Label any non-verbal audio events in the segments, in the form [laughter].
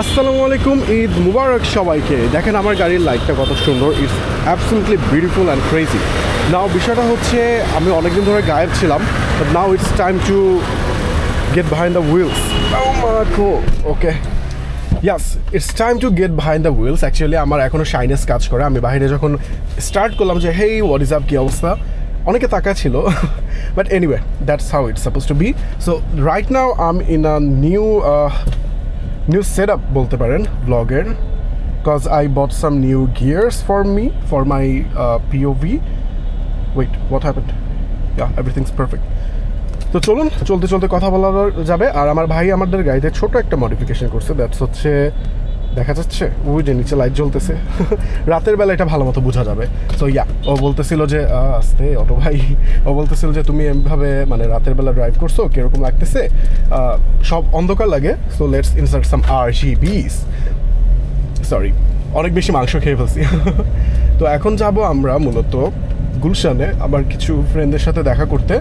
আসসালামু আলাইকুম, ঈদ মুবারক সবাইকে। দেখেন আমার গাড়ির লাইটটা কত সুন্দর it's absolutely beautiful and crazy now বিষয়টা হচ্ছে, আমি অনেকদিন ধরে গায়েব ছিলাম but now it's time to get behind the wheels okay yes it's time to get behind the wheels actually আমার এখনও শাইনেস কাজ করে। আমি বাইরে যখন স্টার্ট করলাম যে হেই হোয়াট ইজ আপ কী অবস্থা? অনেকে তাকা ছিল but anyway that's how it's suppose to be so right now I'm in a new new setup বলতে পারেন ব্লগের because I bought some new gears for me for my uh, POV. Wait, what happened? Yeah, everything's perfect. তো চলুন চলতে চলতে কথা বলা যাবে আর আমার ভাই আমাদের গাড়িতে ছোট একটা মডিফিকেশন করছে দ্যাটস হচ্ছে দেখা যাচ্ছে? ওই যে নিচে লাইট জ্বলতেছে। [laughs] রাতের বেলা এটা ভালো মতো বোঝা যাবে। সো ইয়া ও বলতেছিল যে আস্তে, অটো ভাই। ও বলতেছিল যে, তুমি এমভাবে মানে রাতের বেলা ড্রাইভ করছ, কীরকম লাগতেছে? সব অন্ধকার লাগে। So let's insert some R G Bs sorry অনেক বেশি মাংস খেয়ে ফেলছি। [laughs] তো এখন যাব আমরা মূলত গুলশানে আবার কিছু ফ্রেন্ডদের সাথে দেখা করতে।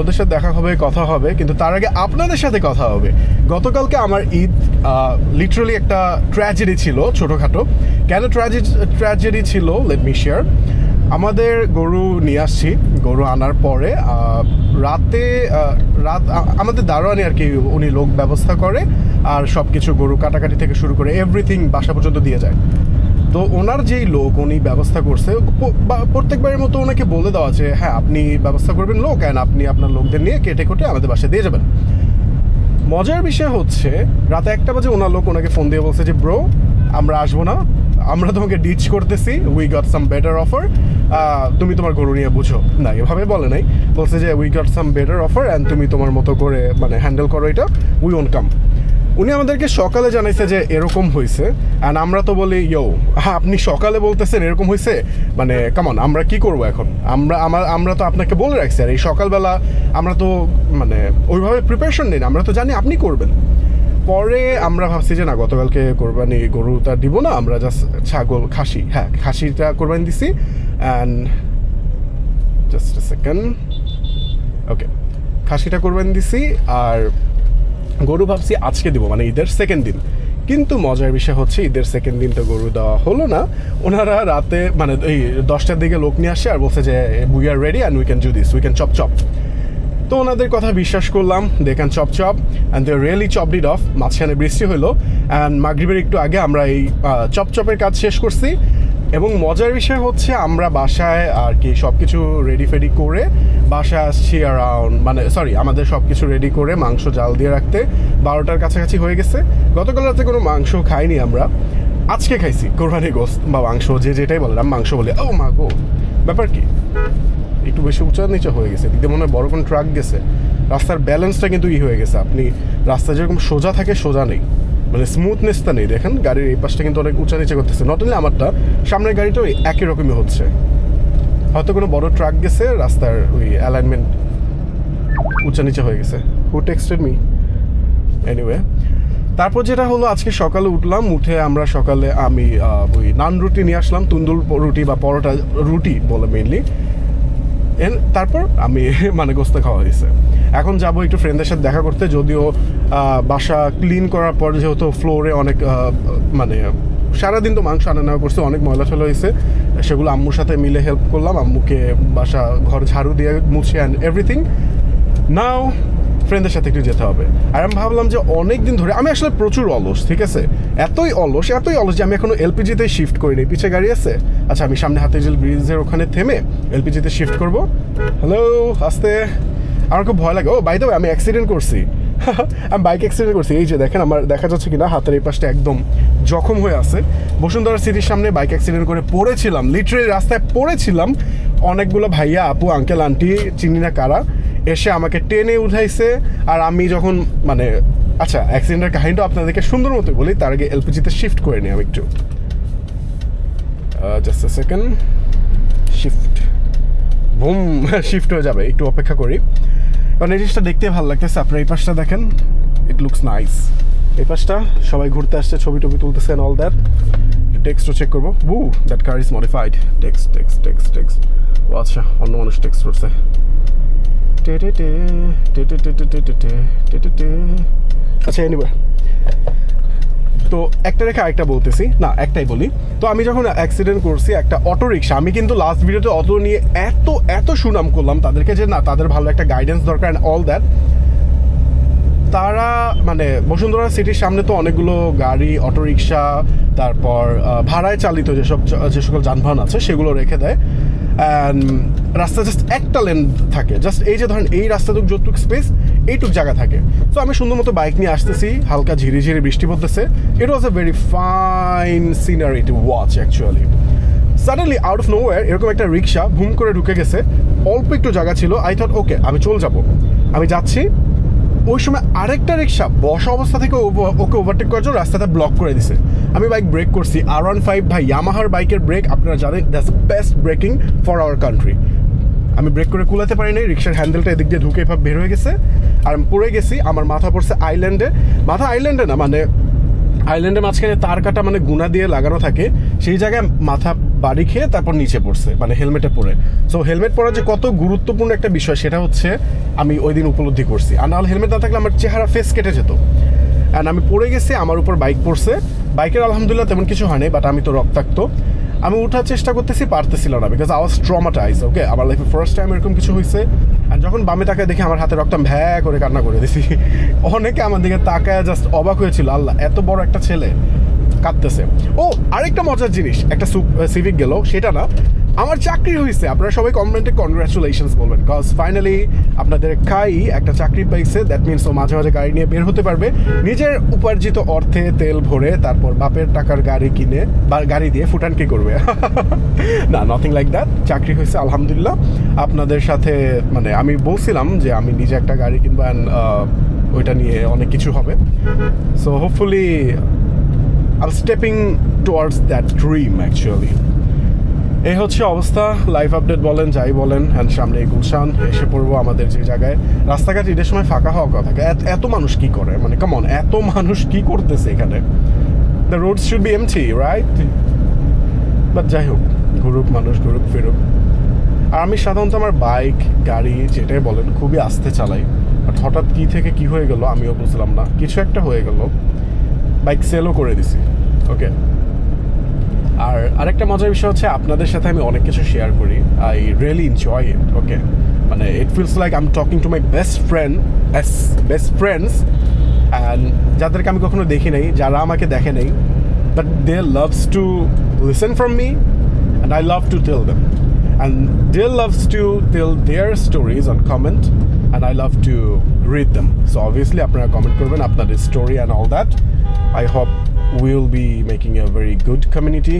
ওদের সাথে দেখা হবে, কথা হবে, কিন্তু তার আগে আপনাদের সাথে কথা হবে। গতকালকে আমার ঈদ লিটারালি একটা ট্র্যাজেডি ছিল ছোটোখাটো। কেন ট্র্যাজেডি ট্র্যাজেডি ছিল? লেট মি শেয়ার আমাদের গরু নিয়ে আসছি, গরু আনার পরে রাতে রাত আমাদের দারোয়ানি আর কি, উনি লোক ব্যবস্থা করে, আর সব কিছু গরু কাটাকাটি থেকে শুরু করে এভরিথিং বাসা পর্যন্ত দিয়ে যায়। তো ওনার যেই লোক, উনি ব্যবস্থা করছে প্রত্যেকবারের মতো ওনাকে বলে দেওয়া যে হ্যাঁ আপনি ব্যবস্থা করবেন লোক অ্যান্ড আপনি আপনার লোকদের নিয়ে কেটে কুটে আমাদের বাসায় দিয়ে যাবেন। মজার বিষয় হচ্ছে, রাতে একটা বাজে ওনার লোক ওনাকে ফোন দিয়ে বলছে যে ব্রো আমরা আসব না। আমরা তোমাকে ডিচ করতেছি। We got some better offer তুমি তোমার গরু নিয়ে বুঝো। না, এভাবে বলে নাই। বলছে যে we got some better offer and তুমি তোমার মতো করে মানে হ্যান্ডেল করো এটা। উই ওন কাম উনি আমাদেরকে সকালে জানাইছে যে এরকম হয়েছে অ্যান্ড আমরা তো বলি ইয়ো হ্যাঁ আপনি সকালে বলতেছেন এরকম হয়েছে মানে কেমন আমরা কি করব এখন? আমরা আমার আমরা তো আপনাকে বলে রাখছি, আর এই সকালবেলা আমরা তো মানে ওইভাবে প্রিপারেশন নিই আমরা তো জানি আপনি করবেন। পরে আমরা ভাবছি যে, না, গতকালকে কোরবানি গরুটা দিব না, আমরা জাস্ট ছাগল, খাসি হ্যাঁ খাসিটা কোরবানি দিছি অ্যান্ড জাস্ট সেকেন্ড ওকে খাসিটা কোরবানি দিছি, আর গরু ভাবছি আজকে দিব মানে ঈদের সেকেন্ড দিন। কিন্তু মজার বিষয় হচ্ছে ঈদের সেকেন্ড দিন তো গরু দেওয়া হলো না। ওনারা রাতে মানে এই দশটার দিকে লোক নিয়ে আসে আর বলছে যে we are ready and we can do this we can chop chop তো ওনাদের কথা বিশ্বাস করলাম they can chop chop and they really chop did off মাঝখানে বৃষ্টি হলো অ্যান্ড মাগরিবের একটু আগে আমরা এই আহ, চপ চপের কাজ শেষ করছি। এবং মজার বিষয় হচ্ছে আমরা বাসায় আর কি সব কিছু রেডি ফেডি করে বাসায় আসছি অ্যারাউন্ড মানে সরি আমাদের সব কিছু রেডি করে মাংস জাল দিয়ে রাখতে বারোটার কাছাকাছি হয়ে গেছে। গতকাল রাতে কোনো মাংস খাইনি আমরা। আজকে খাইছি, কোরবানি গোস্ত বা মাংস, যে যেটাই বললাম মাংস বলে ও মা গো ব্যাপার কি? একটু বেশি উঁচা নিচে হয়ে গেছে। দিদি মনে হয় বড় কোনো ট্রাক গেছে। রাস্তার ব্যালেন্সটা কিন্তু ই হয়ে গেছে। আপনি রাস্তা যেরকম সোজা থাকে, সোজা নেই। মানে স্মুথনেসটা নেই, দেখেন। গাড়ির এই পাশটা কিন্তু অনেক উঁচা নিচে করতেছে। নট অনলি আমারটা, সামনের গাড়িটাও একই রকমই হচ্ছে। হয়তো কোনো বড় ট্রাক গেছে, রাস্তার ওই অ্যালাইনমেন্ট উঁচা নিচে হয়ে গেছে। হু টেক্সটেড মি এনিওয়ে তারপর যেটা হলো, আজকে সকালে উঠলাম, উঠে আমরা সকালে আমি ওই নান রুটি নিয়ে আসলাম, তুন্দুল রুটি বা পরোটা, রুটি বলে মেনলি তারপর আমি [laughs] মানে গোস্ত খাওয়া হয়েছে। এখন যাব একটু ফ্রেন্ডদের সাথে দেখা করতে, যদিও বাসা ক্লিন করার পর যেহেতু ফ্লোরে অনেক মানে সারাদিন তো মাংস আনা নেওয়া করছে, অনেক ময়লা টলা হয়েছে, সেগুলো আম্মুর সাথে মিলে হেল্প করলাম, আম্মুকে বাসা ঘর ঝাড়ু দিয়ে মুছে অ্যান্ড এভরিথিং নাও ফ্রেন্ডদের সাথে একটু যেতে হবে। আর আমি ভাবলাম যে অনেক দিন ধরে, আমি আসলে প্রচুর অলস, ঠিক আছে? এতই অলস এতই অলস যে আমি এখনও এলপিজিতে শিফট করিনি পিছে গাড়ি আছে? আচ্ছা আমি সামনে হাতিঝিল ব্রিজের ওখানে থেমে এলপিজিতে শিফট করব। হ্যালো আস্তে। আমার খুব ভয় লাগে। ও বাই দ্য আমি অ্যাক্সিডেন্ট করছি। [laughs] আমি বাইক অ্যাক্সিডেন্ট করছি। এই যে দেখেন, আমার দেখা যাচ্ছে কিনা, হাতের এই পাশটা একদম জখম হয়ে আছে। বসুন্ধরা সিটির সামনে বাইক অ্যাক্সিডেন্ট করে পড়েছিলাম। লিটারেলি রাস্তায় পড়েছিলাম। অনেকগুলো ভাইয়া, আপু আঙ্কেল আন্টি চিনি না কারা, এসে আমাকে টেনে উঠাইছে। আর আমি যখন মানে আচ্ছা অ্যাক্সিডেন্টের কাহিনীটা আপনাদেরকে সুন্দর মতো বলি, তার আগে এলপিজিতে শিফট করে নিই আমি একটু। Just second shift boom shift হয়ে যাবে, একটু অপেক্ষা করি। কারণ এই জিনিসটা দেখতে ভালো লাগতেছে আপনার এই পাশটা দেখেন ইট লুকস নাইস এই পাশটা সবাই ঘুরতে আসছে ছবি টবি তুলতেছেন অল দ্যাট টেক্সটও চেক করব বু that car is modified text text text text ও আচ্ছা অন্য মানুষ টেক্সট করছে আচ্ছা এনিবার তো একটা রেখে আরেকটা বলতেছি। না, একটাই বলি। তো আমি যখন অ্যাক্সিডেন্ট করছি একটা অটো রিক্সা আমি কিন্তু লাস্ট ভিডিওতে অটো নিয়ে এত এত সুনাম করলাম তাদেরকে যে না, তাদের ভালো একটা গাইডেন্স দরকার অ্যান্ড অল দ্যাট তারা মানে বসুন্ধরা সিটির সামনে তো অনেকগুলো গাড়ি, অটোরিকশা, তারপর ভাড়ায় চালিত যেসব, যে সকল যানবাহন আছে, সেগুলো রেখে দেয়। রাস্তা জাস্ট একটা লেন থাকে। জাস্ট এই যে ধরেন, এই রাস্তাটুক যতটুক স্পেস এইটুক জায়গা থাকে। তো আমি সুন্দর মতো বাইক নিয়ে আসতেছি, হালকা ঝিরি ঝিরি বৃষ্টি পড়তেছে। It was a very fine scenery to watch actually suddenly out of nowhere এরকম একটা রিক্সা ভুম করে ঢুকে গেছে। অল্প একটু জায়গা ছিল। আই থট ওকে আমি চলে যাব। আমি যাচ্ছি। ওই সময় আরেকটা রিক্সা বসা অবস্থা থেকে ওকে ওভারটেক করার জন্য রাস্তাটা ব্লক করে দিছে। আমি বাইক ব্রেক করছি। আর ওয়ান ফাইভ ভাই ইয়ামাহার বাইকের ব্রেক আপনারা জানেন that's best braking for our country আমি ব্রেক করে কুলাতে পারি নাই রিক্সার হ্যান্ডেলটা এদিক দিয়ে ঢুকে এভাবে বের হয়ে গেছে। আর আমি পড়ে গেছি, আমার মাথা পড়ছে আইল্যান্ডে মাথা আইল্যান্ডে না মানে আইল্যান্ডের মাঝখানে তার কাটা মানে গুনা দিয়ে লাগানো থাকে, সেই জায়গায় মাথা বাড়ি খেয়ে তারপর নিচে পড়ছে মানে হেলমেটে পরে সো হেলমেট পরা যে কত গুরুত্বপূর্ণ একটা বিষয় সেটা হচ্ছে আমি ওই দিন উপলব্ধি করছি। আর নাহলে হেলমেট না থাকলে আমার চেহারা ফেস কেটে যেত। অ্যান্ড আমি পড়ে গেছি, আমার উপর বাইক পড়ছে। বাইকের আলহামদুলিল্লাহ তেমন কিছু হয়নি বাট আমি তো রক্তাক্ত। আমি ওঠার চেষ্টা করতেছি পারতেছিল না বিকজ আওয়াজ ট্রমাটাইজ ওকে আমার লাইফে ফার্স্ট টাইম এরকম কিছু হয়েছে। আর যখন বামে তাকায় দেখি আমার হাতে রক্ত ভ্যা করে কান্না করে দিছি। [laughs] অনেকে আমার দিকে তাকায় জাস্ট অবাক হয়েছিল, আল্লাহ, এত বড় একটা ছেলে। কাঁদতেছে। ও, আরেকটা মজার জিনিস, একটা সিভিক গেল, সেটা না, আমার চাকরি হয়েছে আপনারা সবাই কমেন্টে কনগ্রাচুলেশনস বলবেন কজ ফাইনালি আপনাদের খাই একটা চাকরি পাইছে দ্যাট মিনস ও মাঝে মাঝে গাড়ি নিয়ে বের হতে পারবে। নিজের উপার্জিত অর্থে তেল ভরে তারপর বাপের টাকার গাড়ি কিনে, বা গাড়ি দিয়ে ফুটান কি করবে। [laughs] না নাথিং লাইক দ্যাট চাকরি হয়েছে আলহামদুলিল্লাহ। আপনাদের সাথে মানে আমি বলছিলাম যে আমি নিজে একটা গাড়ি কিনবো অ্যান্ড ওইটা নিয়ে অনেক কিছু হবে। So hopefully I stepping towards that dream actually এই হচ্ছে অবস্থা। লাইভ আপডেট বলেন, যাই বলেন অ্যান্ড সামনে গুলশান, এসে পড়ব আমাদের যে জায়গায়। রাস্তাঘাট ঈদের সময় ফাঁকা হওয়ার কথা। এত- মানুষ কি করে? মানে কেমন এত মানুষ কি করতেছে এখানে? দ্য রোড শুড বি এম এমটি রাইট বাট যাই হোক, ঘুরুক মানুষ, ঘুরুক, ফিরুক। আর আমি সাধারণত আমার বাইক, গাড়ি, যেটাই বলেন, খুবই আস্তে চালাই। বাট হঠাৎ কী থেকে কি হয়ে গেল, আমিও বুঝলাম না। কিছু একটা হয়ে গেল। বাইক সেলও করে দিছি। ওকে আর আরেকটা মজার বিষয় হচ্ছে আপনাদের সাথে আমি অনেক কিছু শেয়ার করি। I really enjoy it okay মানে it feels like I am talking to my best friend best friends and যাদেরকে আমি কখনো দেখি নাই, যারা আমাকে দেখে নেই but they loves to listen from me and I love to tell them and they loves to tell their stories on comment and I love to read them so obviously আপনারা কমেন্ট করবেন, আপনাদের story and all that I hope we'll be making a very good community.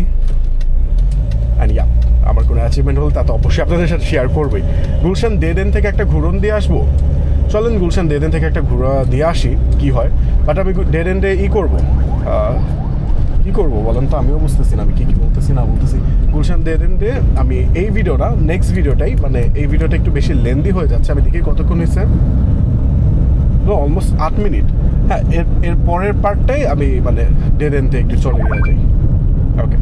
And yeah, আমার কোনো achievement হলে তা তো অবশ্যই আপনাদের সাথে শেয়ার করবোই। গুলশান দেদেন থেকে একটা ঘুরন দিয়ে আসব? চলেন গুলশান দেদেন থেকে একটা ঘুরা দিয়ে আসি কি হয়? বাট আমি দেদেন ডে ই করব? কি করব বলেন তো? আমিও বুঝতেছি না আমি কি কি বলতেছি না বলতেছি। গুলশান দেদেন ডে আমি এই ভিডিওটা নেক্সট ভিডিওটাই মানে এই ভিডিওটা একটু বেশি লেন্দি হয়ে যাচ্ছে। আমি দেখি কতক্ষণ হয়েছে? অলমোস্ট আট মিনিট হ্যাঁ এর এর পরের পার্টটাই আমি মানে ডেড এন্ডে একটু চলে নিয়ে যাই। ওকে